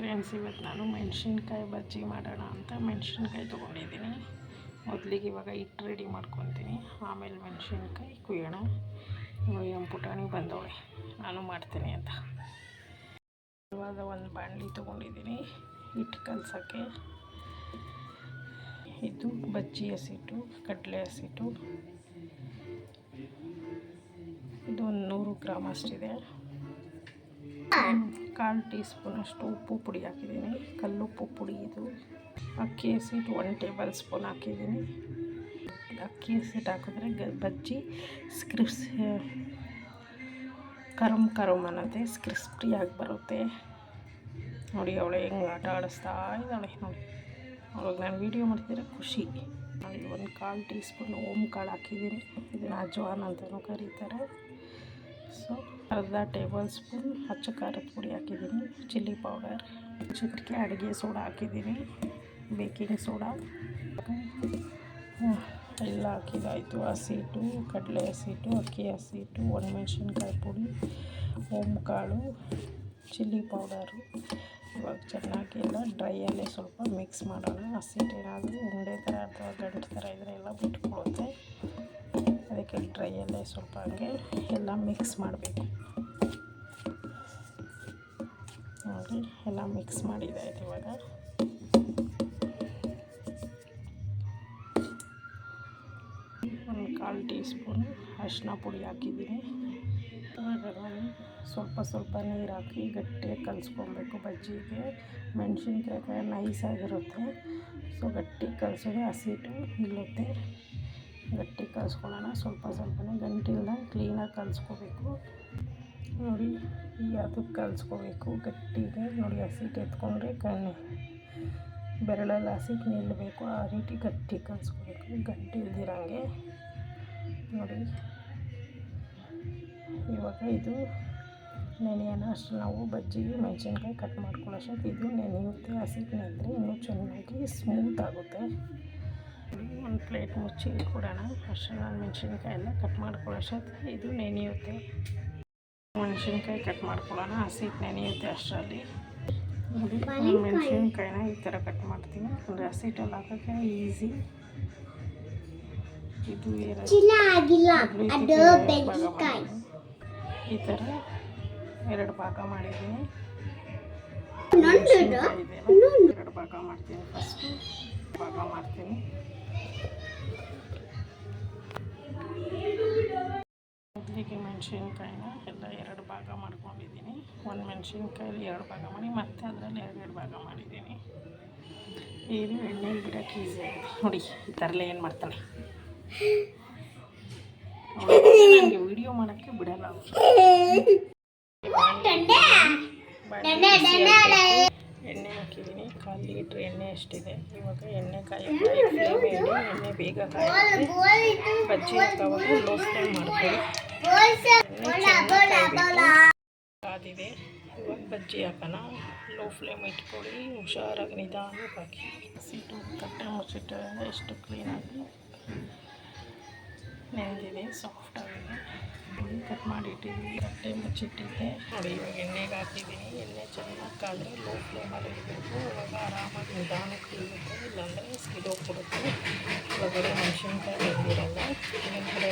Friends ಇವತ್ತು ನಾನು ಮೆಣಸಿನ್ಕಾಯಿ ಬಜ್ಜಿ ಮಾಡೋಣ ಅಂತ ಮೆಣಸಿನ್ಕಾಯಿ ತೊಗೊಂಡಿದ್ದೀನಿ. ಮೊದಲಿಗೆ ಇವಾಗ ಹಿಟ್ಟು ರೆಡಿ ಮಾಡ್ಕೊತೀನಿ. ಆಮೇಲೆ ಮೆಣಸಿನ್ಕಾಯಿ ಕುಯ್ಯೋಣ. ನಮ್ಮ ಪುಟಾಣಿ ಬಂದವಳೆ. ನಾನು ಮಾಡ್ತೀನಿ ಅಂತ. ಇವಾಗ ಒಂದು ಬಾಣಲಿ ತೊಗೊಂಡಿದ್ದೀನಿ. ಹಿಟ್ಟು ಕಲಸೋಕ್ಕೆ. ಇದು ಬಜ್ಜಿ ಹಸಿಟ್ಟು, ಕಡಲೆ ಹಸಿಟ್ಟು. ಇದು ಒಂದು ನೂರು ಗ್ರಾಮ್ ಅಷ್ಟಿದೆ. ಕಾಲು ಟೀ ಸ್ಪೂನಷ್ಟು ಉಪ್ಪು ಪುಡಿ ಹಾಕಿದ್ದೀನಿ ಕಲ್ಲುಪ್ಪು ಪುಡಿ ಇದು. ಅಕ್ಕಿ ಹಸಿಟ್ಟು ಒನ್ ಟೇಬಲ್ ಸ್ಪೂನ್ ಹಾಕಿದ್ದೀನಿ. ಅಕ್ಕಿ ಹಸಿಟ್ಟು ಹಾಕಿದ್ರೆ ಬಜ್ಜಿ ಸ್ಕ್ರಿಪ್ಸ್ ಕರಮ್ ಕರಮ್ ಅನ್ನತ್ತೆ ಆಗಿ ಬರುತ್ತೆ. ನೋಡಿ ಅವಳು ಹೆಂಗೆ ಆಟ ಆಡಿಸ್ತಾ ಇದ್ದಾಳೆ, ನೋಡಿ. ಅವಳಿಗೆ ನಾನು ವೀಡಿಯೋ ಮಾಡ್ತಿದ್ರೆ ಖುಷಿ. ನೋಡಿ ಒಂದು ಕಾಲು ಟೀ ಸ್ಪೂನ್ ಓಮ್ ಕಾಳು ಹಾಕಿದ್ದೀನಿ. ಇದನ್ನು ಅಜ್ವಾನ್ ಅಂತಲೂ ಕರೀತಾರೆ. ಸೊ ಅರ್ಧ ಟೇಬಲ್ ಸ್ಪೂನ್, ಹಚ್ಚ ಖಾರದ ಪುಡಿ ಹಾಕಿದ್ದೀನಿ, ಚಿಲ್ಲಿ ಪೌಡರ್ ಚಿಟಿಕೆ ಅಡುಗೆ ಸೋಡಾ ಹಾಕಿದ್ದೀನಿ, ಬೇಕಿಂಗ್ ಸೋಡಾ. ಎಲ್ಲ ಹಾಕಿದಾಯಿತು, ಹಸಿಟ್ಟು, ಕಡಲೆ ಹಸಿಟ್ಟು, ಅಕ್ಕಿ ಹಸಿಟ್ಟು, ಒಣಮೆಣ್ಸಿನ್ಕಾಯಿ ಪುಡಿ ಕಾಳು ಚಿಲ್ಲಿ ಪೌಡರು. ಇವಾಗ ಚೆನ್ನಾಗಿ ಎಲ್ಲ ಡ್ರೈಯಲ್ಲೇ ಸ್ವಲ್ಪ ಮಿಕ್ಸ್ ಮಾಡೋಣ. ಹಸಿಟ್ಟು ಏನಾದರೂ ಉಂಡೆ ಥರ ಅಥವಾ ಗಂಟು ಥರ ಇದ್ದರೆ ಎಲ್ಲ ಬಿಟ್ಕೊಳುತ್ತೆ ಅದಕ್ಕೆ ಡ್ರೈಯಲ್ಲೇ ಸ್ವಲ್ಪ ಹಂಗೆ ಎಲ್ಲ ಮಿಕ್ಸ್ ಮಾಡಬೇಕು. ನೋಡಿ, ಎಲ್ಲ ಮಿಕ್ಸ್ ಮಾಡಿದ್ದಾಯ್ತು ಇವಾಗ. ಒಂದು ಕಾಲು ಟೀ ಸ್ಪೂನ್ ಅರಿಶಿನ ಪುಡಿ ಹಾಕಿದ್ದೀನಿ. ಇವಾಗ ನಾನು ಸ್ವಲ್ಪ ಸ್ವಲ್ಪ ನೀರು ಹಾಕಿ ಗಟ್ಟಿಯಾಗಿ ಕಲಿಸ್ಕೊಬೇಕು ಬಜ್ಜಿಗೆ. ಮೆಣಸಿನ್ಕಾಯಿ ನೈಸಾಗಿರುತ್ತೆ ಸೊ ಗಟ್ಟಿ ಕಲಿಸೋದು ಹಸಿಟ್ಟು ನಿಲ್ಲುತ್ತೆ. ಗಟ್ಟಿ ಕಲಿಸ್ಕೊಳ್ಳೋಣ. ಸ್ವಲ್ಪ ಸ್ವಲ್ಪನೇ ಗಂಟಿಲ್ದ ಕ್ಲೀನಾಗಿ ಕಲಿಸ್ಕೋಬೇಕು. ನೋಡಿ, ಈ ಅದಕ್ಕೆ ಕಲಿಸ್ಕೋಬೇಕು. ಗಟ್ಟಿಗೆ ನೋಡಿ ಹಸಿಟ್ಟು ಎತ್ಕೊಂಡ್ರೆ ಕಣ್ಣು ಬೆರಳಲ್ಲಿ ಹಸಿಟ್ಟು ನಿಲ್ಲಬೇಕು. ಆ ರೀತಿ ಗಟ್ಟಿ ಕಲಿಸ್ಕೋಬೇಕು. ಗಟ್ಟಿ ಇಲ್ದಿರಂಗೆ. ನೋಡಿ, ಇವಾಗ ಇದು ನೆನೆಯೋಣ. ಅಷ್ಟು ನಾವು ಬಜ್ಜಿಗೆ ಮೆಣಸಿನ್ಕಾಯಿ ಕಟ್ ಮಾಡ್ಕೊಳ್ಳೋಷ್ಟೊತ್ತು ಇದು ನೆನೆಯುತ್ತೆ. ಹಸಿಟ್ಟು ನೆನೆದ್ರೆ ಇನ್ನೂ ಚೆನ್ನಾಗಿ ಸ್ಮೂತ್ ಆಗುತ್ತೆ. ಒಂದು ಪ್ಲೇಟ್ ಮುಚ್ಚಿ ಇಟ್ಬಿಡೋಣ. ಫಸ್ಟ್ ನಾನು ಮೆಣಸಿನ್ಕಾಯಿ ಎಲ್ಲ ಕಟ್ ಮಾಡ್ಕೊಳ್ಳೋಷ್ಟೊತ್ತು ಇದು ನೆನೆಯುತ್ತೆ. ಮೆಣಸಿನ್ಕಾಯಿ ಕಟ್ ಮಾಡ್ಕೊಳ್ಳೋಣ. ಹಸಿ ನೆನೆಯುತ್ತೆ ಅಷ್ಟರಲ್ಲಿ. ಮೆಣಸಿನ್ಕಾಯಿನ ಈ ಥರ ಕಟ್ ಮಾಡ್ತೀನಿ. ಅಂದರೆ ಹಸಿಟ್ಟಲ್ಲಿ ಹಾಕೋಕ್ಕೆ ಈಸಿ. ಇದು ಈ ಥರ ಎರಡು ಭಾಗ ಮಾಡಿದ್ದೀನಿ. ಎರಡು ಭಾಗ ಮಾಡ್ತೀನಿ. ಫಸ್ಟು ಭಾಗ ಮಾಡ್ತೀನಿ. ಮೊದಲಿಗೆ ಮೆಣಸಿನ್ಕಾಯಿನ ಎಲ್ಲ ಎರಡು ಭಾಗ ಮಾಡ್ಕೊಂಡಿದ್ದೀನಿ. ಒಂದು ಮೆಣಸಿನ್ಕಾಯಲ್ಲಿ ಎರಡು ಭಾಗ ಮಾಡಿ ಮತ್ತೆ ಅದರಲ್ಲಿ ಎರಡೆರಡು ಭಾಗ ಮಾಡಿದ್ದೀನಿ. ಇದು ಎಣ್ಣೆ ಬಿಡೋಕ್ಕೆ ಈಸಿ ಆಗಿದೆ. ನೋಡಿ ಈ ಥರಲ್ಲೇ ಏನು ಮಾಡ್ತಾಳೆ? ನನಗೆ ವಿಡಿಯೋ ಮಾಡೋಕ್ಕೆ ಬಿಡಲ್ಲ ಎಣ್ಣೆ ಹಾಕಿದ್ದೀನಿ. ಕಾಲು ಲೀಟ್ರ್ ಎಣ್ಣೆ ಎಷ್ಟಿದೆ? ಇವಾಗ ಎಣ್ಣೆ ಕಾಯಿ ಫ್ಲೇಮ್ ಎಣ್ಣೆ ಬೇಗ ಕಾಯಿ ಬಜ್ಜಿ ಹಾಕೋವಾಗ ಲೋ ಫ್ಲೇಮ್ ಮಾಡ್ಕೊಳ್ಳಿ. ಕಾದಿದೆ ಇವಾಗ ಬಜ್ಜಿ ಹಾಕೋಣ ಲೋ ಫ್ಲೇಮ್ ಇಟ್ಕೊಳ್ಳಿ ಹುಷಾರಾಗಿ ನಿಧಾನಕ್ಕೆ ಹಾಕಿ ಸೀಟು ತಟ್ಟೆ ಮುಚ್ಚಿಟ್ಟು ಎಷ್ಟು ಕ್ಲೀನಾಗಿ ನೆಂದಿದೆ ಸಾಫ್ಟಾಗಿದೆ ಕಟ್ ಮಾಡಿ ಇಟ್ಟಿದ್ದೀನಿ ತಟ್ಟೆ ಮುಚ್ಚಿಟ್ಟಿದ್ದೆ ನೋಡಿ ಇವಾಗ ಎಣ್ಣೆಗೆ ಹಾಕಿದ್ದೀನಿ ಎಣ್ಣೆ ಚೆನ್ನಾಗಿ ಕಾದ್ರೆ ಲೋ ಫ್ಲೇಮಲ್ಲಿ ಇರಬೇಕು ಇವಾಗ ಆರಾಮಾಗಿ ನಿಧಾನಕ್ಕೆ ಇರುತ್ತೆ ಇಲ್ಲಾಂದರೆ ಸಿಡೋಗ್ಬಿಡುತ್ತೆ ಒಳಗಡೆ ಮೆಣಸಿನ್ಕಾಯಿ ಬೆಂದಿರಲ್ಲ ಹಿಂದ್ಗಡೆ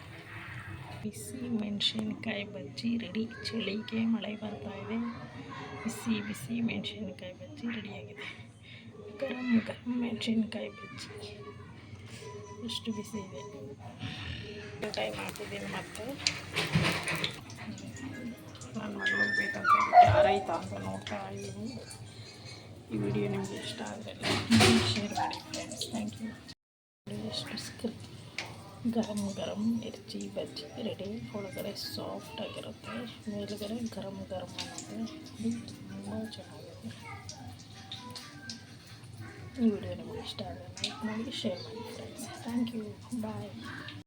ಬಿಸಿ ಮೆಣಸಿನ್ಕಾಯಿ ಬಜ್ಜಿ ರೆಡಿ. ಚಳಿಗೆ ಮಳೆ ಬರ್ತಾ ಇದೆ. ಬಿಸಿ ಬಿಸಿ ಮೆಣಸಿನ್ಕಾಯಿ ಬಜ್ಜಿ ರೆಡಿಯಾಗಿದೆ. ಗರಂ ಗರಂ ಮೆಣಸಿನ್ಕಾಯಿ ಬಜ್ಜಿ. ಅಷ್ಟು ಬಿಸಿ ಇದೆ. ಟೈಮ್ ಹಾಕಿದ್ದೀನಿ ಮತ್ತೆ. ನಾನು ಮಗಳಿಗೆ ಬೇಕಂತ ಯಾರೈತಾ ಅಂತ ನೋಡ್ತಾ ಇದ್ದೀನಿ. ಈ ವಿಡಿಯೋ ನಿಮಗೆ ಇಷ್ಟ ಆದರೆ ಶೇರ್ ಮಾಡಿ ಫ್ರೆಂಡ್ಸ್ ಗರಂ ಗರಂ ಮಿರ್ಚಿ ಬಜ್ಜಿ ರೆಡಿ ಒಳಗಡೆ ಸಾಫ್ಟಾಗಿರುತ್ತೆ ಮೇಲುಗಡೆ ಗರಂ ಗರಂ ಅನ್ನೋದು ತುಂಬ ಚೆನ್ನಾಗಿದೆ ಈ ವಿಡಿಯೋ ನಿಮಗೆ ಇಷ್ಟ ಆದರೆ ಲೈಕ್ ಮಾಡಿ ಶೇರ್ ಮಾಡಿ ಫ್ರೆಂಡ್ಸ್ ಥ್ಯಾಂಕ್ ಯು ಬಾಯ್